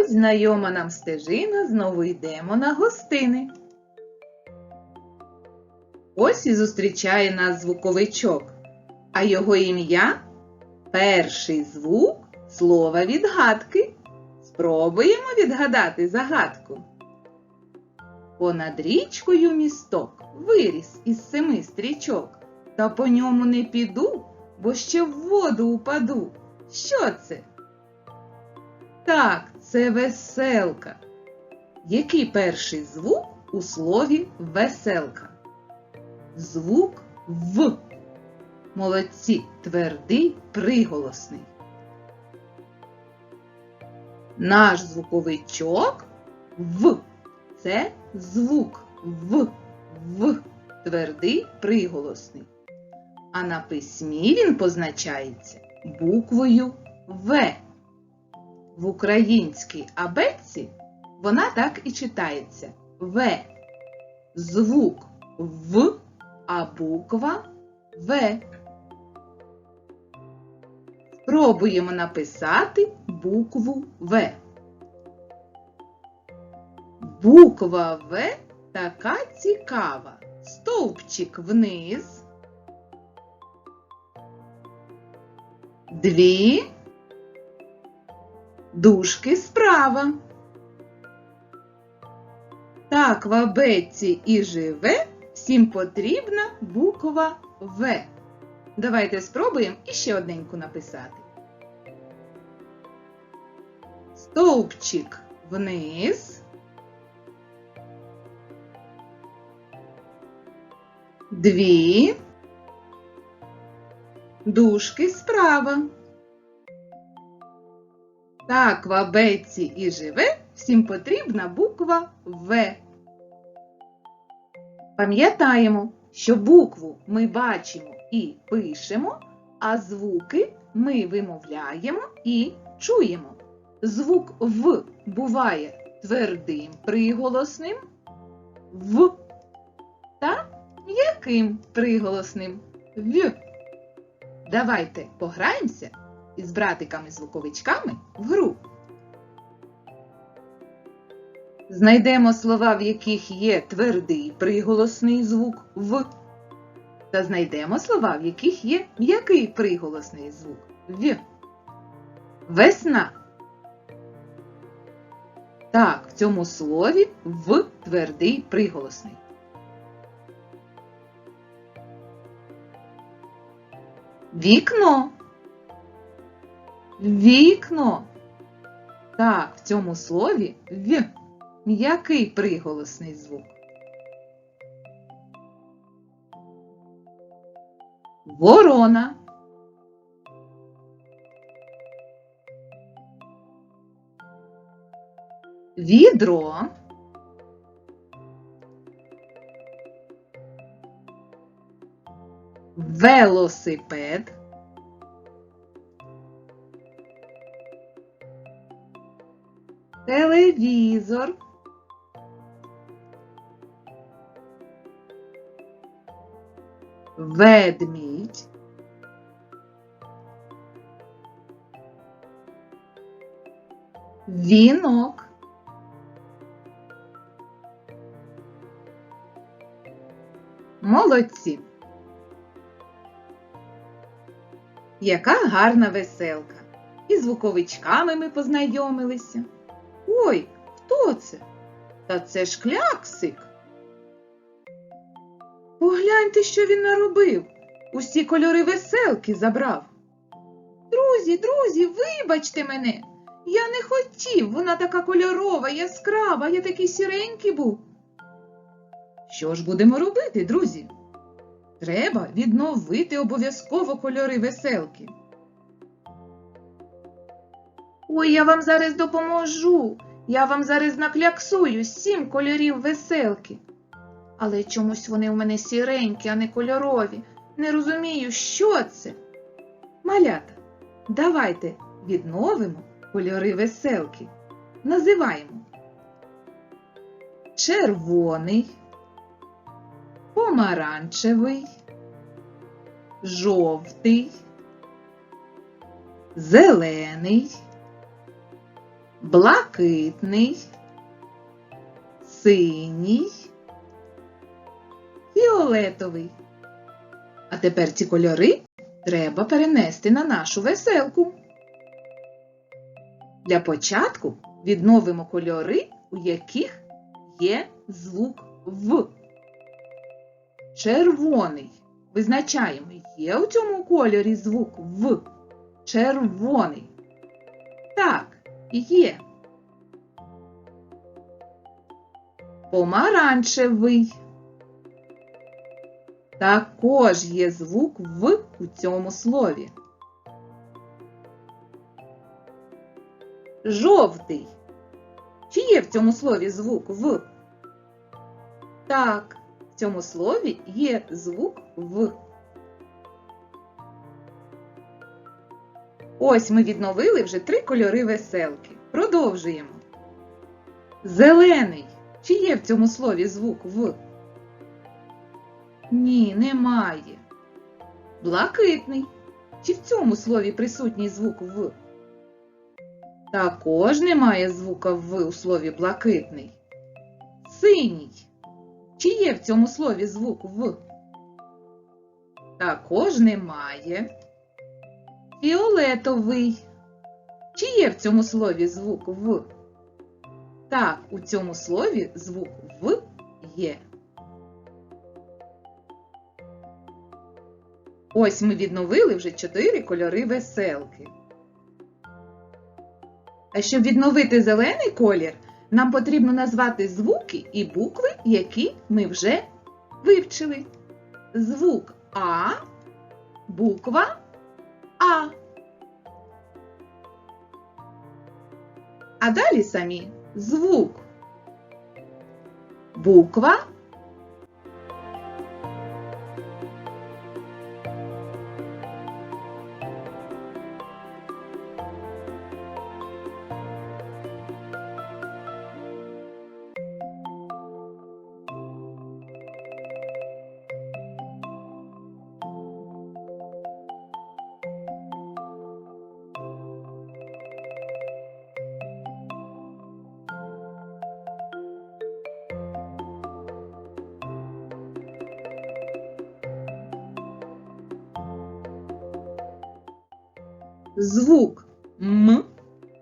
Ось знайома нам стежина, знову йдемо на гостини. Ось і зустрічає нас звуковичок, а його ім'я перший звук слова відгадки. Спробуємо відгадати загадку. Понад річкою місток виріс із семи стрічок, та по ньому не піду, бо ще в воду упаду. Що це? Так, це веселка. Який перший звук у слові веселка? Звук В. Молодці, твердий приголосний. Наш звуковичок В. Це звук В. В. Твердий приголосний. А на письмі він позначається буквою В. В українській абетці вона так і читається В. Звук В, а буква В. Спробуємо написати букву В. Буква В така цікава. Стовпчик вниз. Дві дужки справа. Так в абетці і живе, всім потрібна буква В. Давайте спробуємо іще одненьку написати. Стовпчик вниз. Дві дужки справа. Так в абетці і живе, всім потрібна буква В. Пам'ятаємо, що букву ми бачимо і пишемо, а звуки ми вимовляємо і чуємо. Звук В буває твердим приголосним В та м'яким приголосним В. Давайте пограємося із братиками-звуковичками в гру. Знайдемо слова, в яких є твердий приголосний звук В. Та знайдемо слова, в яких є м'який приголосний звук В. Весна. Так, в цьому слові В твердий приголосний. Вікно. Вікно. Так, в цьому слові В. М'який приголосний звук. Ворона. Відро. Велосипед. Телевізор. Ведмідь. Вінок. Молодці. Яка гарна веселка. І звуковичками ми познайомилися. Ой, хто це? Та це ж кляксик. Погляньте, що він наробив. Усі кольори веселки забрав. Друзі, друзі, вибачте мене. Я не хотів, вона така кольорова, яскрава, я такий сіренький був. Що ж будемо робити, друзі? Треба відновити обов'язково кольори веселки. Ой, я вам зараз допоможу. Я вам зараз накляксую сім кольорів веселки. Але чомусь вони у мене сіренькі, а не кольорові. Не розумію, що це. Малята, давайте відновимо кольори веселки. Називаємо червоний, помаранчевий, жовтий, зелений, блакитний, синій, фіолетовий. А тепер ці кольори треба перенести на нашу веселку. Для початку відновимо кольори, у яких є звук В. Червоний. Визначаємо, є у цьому кольорі звук В. Червоний. Так, є. Помаранчевий. Також є звук В у цьому слові. Жовтий. Чи є в цьому слові звук В? Так, в цьому слові є звук В. Ось ми відновили вже три кольори веселки. Продовжуємо. Зелений. Чи є в цьому слові звук В? Ні, немає. Блакитний. Чи в цьому слові присутній звук В? Також немає звука В у слові блакитний. Синій. Чи є в цьому слові звук В? Також немає. Фіолетовий. Чи є в цьому слові звук В? Так, у цьому слові звук В є. Ось ми відновили вже чотири кольори веселки. А щоб відновити зелений колір, нам потрібно назвати звуки і букви, які ми вже вивчили. Звук А, буква А. А далі самі звук. Буква звук М,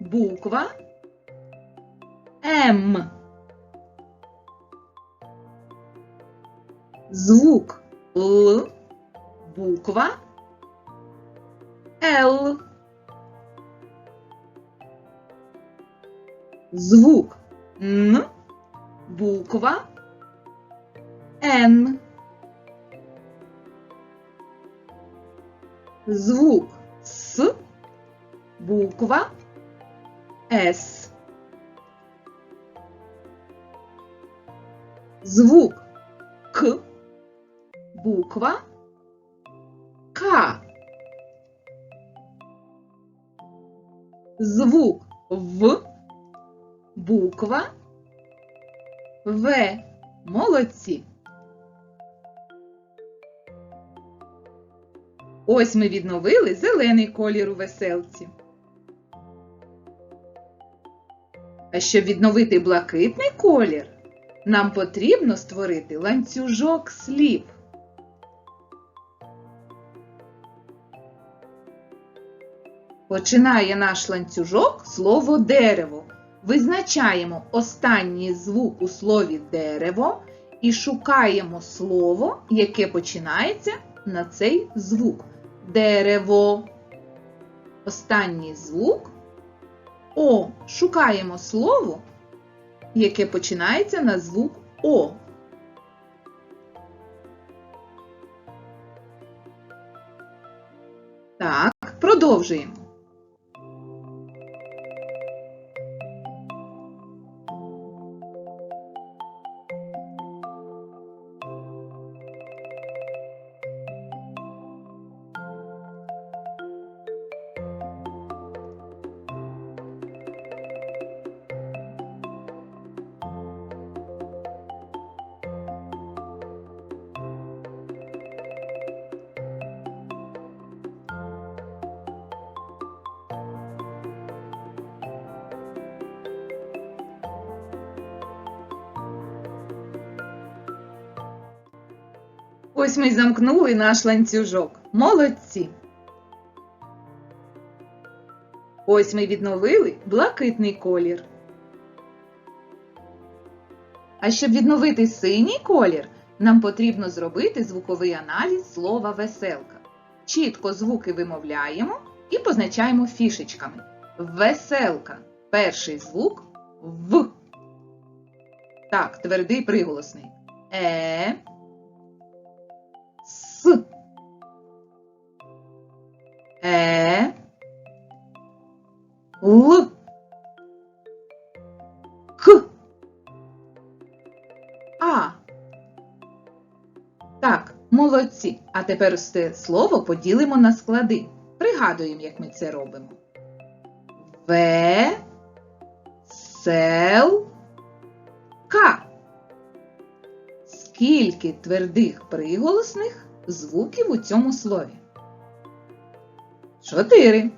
буква М. Звук Л, буква Л. Звук Н, буква Н. Звук С, буква С. Звук К, буква К. Звук В, буква В. Молодці. Ось ми відновили зелений колір у веселці. А щоб відновити блакитний колір, нам потрібно створити ланцюжок слів. Починає наш ланцюжок слово дерево. Визначаємо останній звук у слові дерево і шукаємо слово, яке починається на цей звук. Дерево. Останній звук О. Шукаємо слово, яке починається на звук О. Так, продовжуємо. Ось ми й замкнули наш ланцюжок. Молодці. Ось ми відновили блакитний колір. А щоб відновити синій колір, нам потрібно зробити звуковий аналіз слова веселка. Чітко звуки вимовляємо і позначаємо фішечками. Веселка. Перший звук В. Так, твердий приголосний. Е. Е. Л. К. А. Так, молодці. А тепер це слово поділимо на склади. Пригадуємо, як ми це робимо. В. Сел. К. Скільки твердих приголосних звуків у цьому слові? Чотири.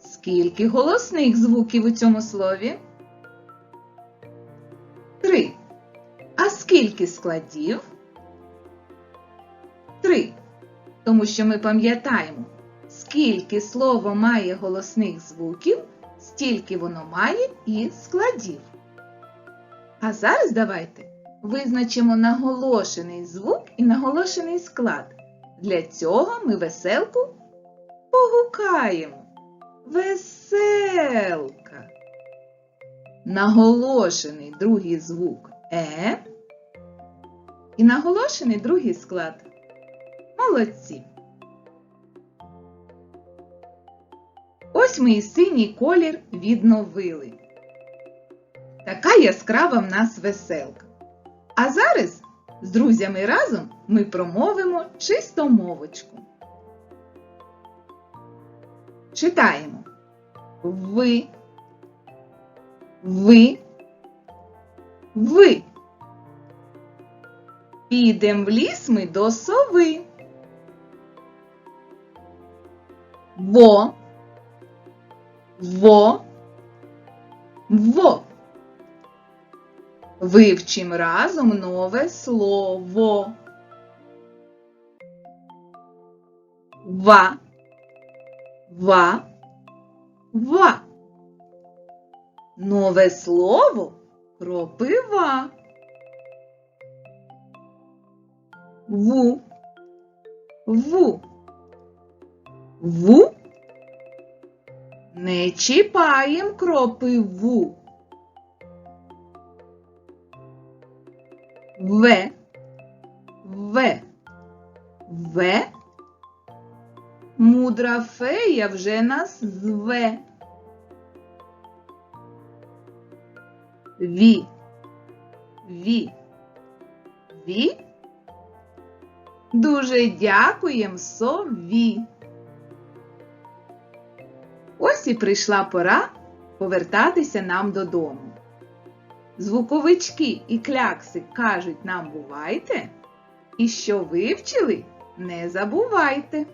Скільки голосних звуків у цьому слові? Три. А скільки складів? Три. Тому що ми пам'ятаємо, скільки слово має голосних звуків, стільки воно має і складів. А зараз давайте визначимо наголошений звук і наголошений склад. Для цього ми веселку погукаємо. Веселка. Наголошений другий звук Е. І наголошений другий склад. Молодці. Ось ми і синій колір відновили. Така яскрава в нас веселка. А зараз з друзями разом ми промовимо чистомовочку. Читаємо. Ви. Ви. Ви. Підем в ліс ми до сови. Во. Во. Во. Вивчим разом нове слово. Ва. Ва. Ва. Нове слово кропива. Ву. Ву. Ву. Не чіпаєм кропиву. В. В. В. Мудра фея вже нас зве. Ві. Ві. Ві. Дуже дякуєм сові. Ось і прийшла пора повертатися нам додому. Звуковички і клякси кажуть нам бувайте, і що вивчили, не забувайте.